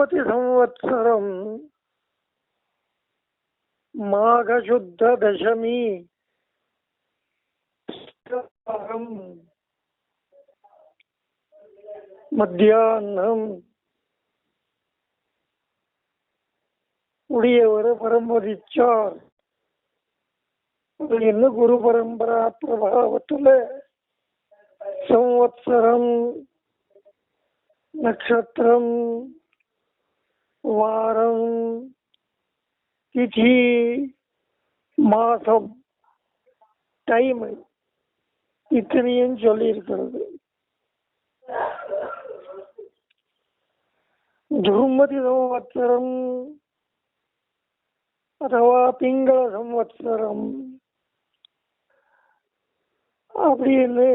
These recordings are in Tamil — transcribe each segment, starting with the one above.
துர்மதி சம்வத்சரம் மாகசுத்த தசமி மத்தியானம் உடையவரை பரம்பரிச்சார் என்ன குரு பரம்பரா பிரபாவத்துல சம்வத்சரம் நட்சத்திரம் வாரம் திதி மாதம் டைம் இத்தனையும் சொல்லியிருக்கிறது. துர்மதி சம்வத்சரம் அத்தவா பிங்கள சம்வத்சரம் அப்படின்னு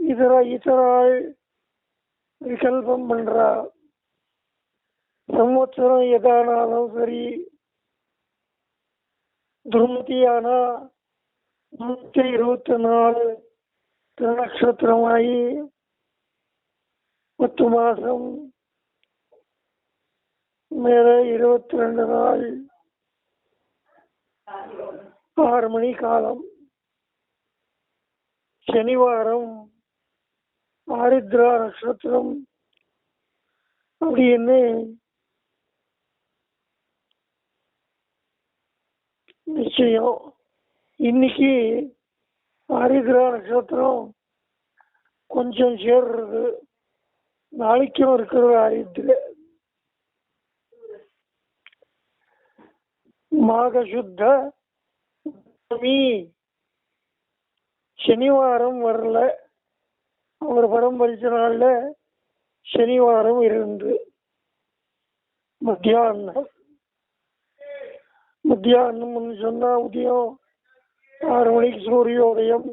இதர இதரால் விகல்பம் பண்றா சம்வத்சரம் எதானாலும் சரி துர்மதியானா நூற்றி இருபத்தி நாலு திருநக்ஷத்திரமாயி பத்து மாதம் மேல இருபத்தி ரெண்டு நாள் ஆறு மணி காலம். சனிவாரம் ஆரித்ரா நட்சத்திரம் அப்படின்னு நிச்சயம் இன்னைக்கு ஆதிகிரக நட்சத்திரம் கொஞ்சம் சேர்றது நாளைக்கும் இருக்கிற ஆரித்ர மாகசுத்த சனிவாரம் வரல. அவர் படம் படிச்ச நாள்ல சனிவாரம் இருந்து மத்தியானம். மத்தியானம் சொன்னா உதயம். ஆறு மணிக்கு சூரியோதயம்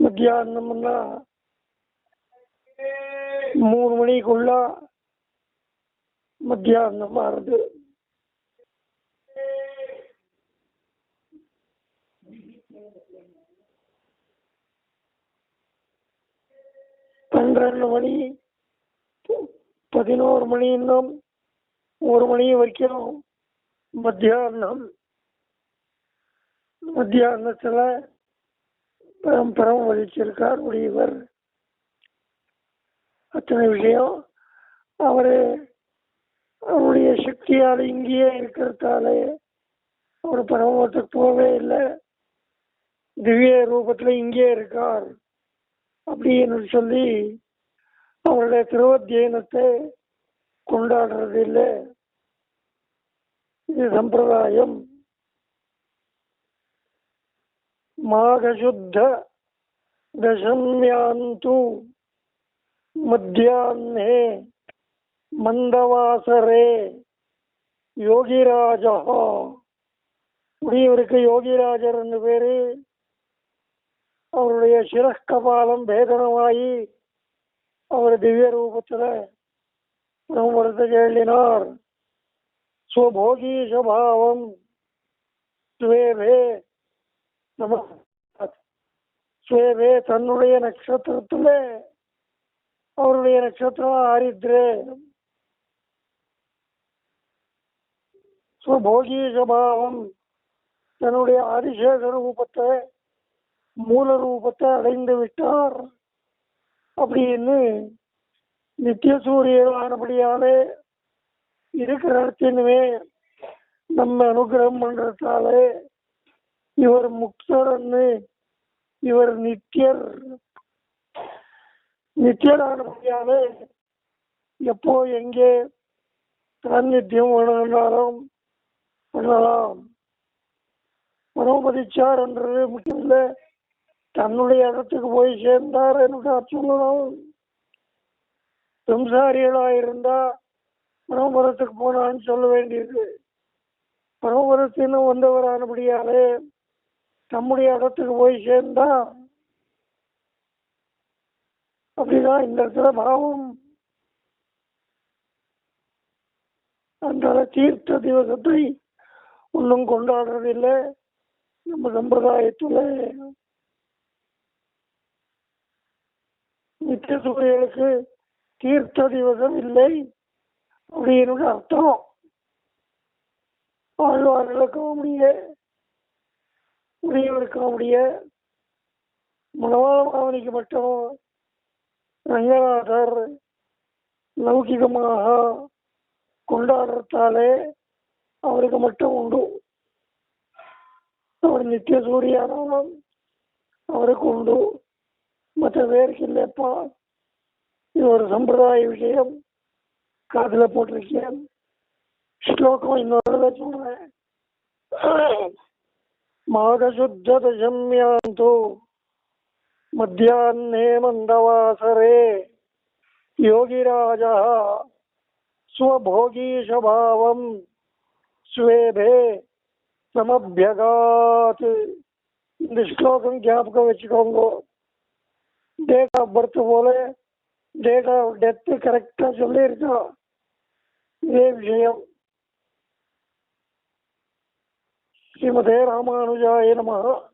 மத்தியானம்னா மூணு மணிக்குள்ள மத்தியானம் ஆறுது. பன்னிரண்டு மணி பதினோரு மணி இன்னும் ஒரு மணி வரைக்கும் மத்தியானம். மத்தியானத்துல பரம்பரம் வலிச்சிருக்கார் உடையவர் அத்தனை விஷயம் அவர் அவருடைய சக்தியால் இங்கேயே இருக்கிறதால அவர் பரமத்துக்கு போகவே இல்லை. திவ்ய ரூபத்துல இங்கே இருக்கார். அப்படின்னு சொல்லி அவருடைய திருவத்தியனத்தை கொண்டாடுறது இல்லை இது சம்பிரதாயம். மாகசுத்த தசம்யாந்து மத்தியாஹ்னே மந்தவாசரே யோகிராஜா உடையவருக்கு யோகிராஜர் என்று பேரு. அவருடைய சிரஸ்கபாலம் பேதனமாயி அவர் திவ்ய ரூபத்துல பிரம்மரத்தை கேளினார். ஸ்வபோகி சுபாவம். ஸ்வேவே நம ஸ்வேவே தன்னுடைய நட்சத்திரத்தில் அவருடைய நட்சத்திரம் ஆரித்ரே. ஸ்வபோகி சுபாவம். தன்னுடைய ஆதிசேஷ ரூபத்தை மூல ரூபத்தை அடைந்து விட்டார். அப்படின்னு நித்திய சூரியனானபடியாலே இருக்கிற இடத்தினுமே நம்ம அனுகிரகம் பண்றதாலே இவர் முக்தர்னு இவர் நித்தியர். நித்தியரானபடியாலே எப்போ எங்கே சாநித்தியம் வேணும்னாலும் பண்ணலாம். மனோபதிச்சார் என்றது முக்கியம் இல்லை தன்னுடைய இடத்துக்கு போய் சேர்ந்தார் என்று சொல்லணும். சம்சாரிகளா இருந்தா மனோபரத்துக்கு போனான்னு சொல்ல வேண்டியது மனோபரத்தின்னு வந்தவரானபடியாலே நம்முடைய இடத்துக்கு போய் சேர்ந்தா அப்படிதான் இந்த இடத்துல பாவம். அந்த தீர்த்த திவசத்தை ஒன்றும் கொண்டாடுறதில்லை. நம்ம சம்பிரதாயத்துல நித்திய சூரியனுக்கு தீர்த்த திவசம் இல்லை அப்படின்னு அர்த்தம். ஆழ்வார்களுக்கும் முடிய முடியவருக்கும் முடிய மனவாள மாவனிக்கு மட்டும் ரங்கநாதர் லௌகிகமாக கொண்டாடுறதாலே அவருக்கு மட்டும் உண்டு. அவர் நித்திய சூரியானவன் அவருக்கு உண்டு. மற்ற பேருக்கு இல்லைப்பா இது ஒரு சம்பிரதாய விஷயம் காதுல போட்டிருக்கேன் ஸ்லோகம் இன்னொரு தடவை சொல்றேன் மாகசுத்த தசம்யாந்து மத்தியாஹ்னே மந்தவாசரே யோகிராஜ ஸ்வபோகீஷபாவம் ஸ்வேபே சமபியகாத் இந்த ஸ்லோகம் ஞாபகம் வச்சுக்கோங்க டேட் ஆஃப் பர்த் போல டேட் ஆஃப் டெத்து கரெக்டாக சொல்லியிருக்கா? இதே விஷயம். ஸ்ரீமதே ராமானுஜாய நமः.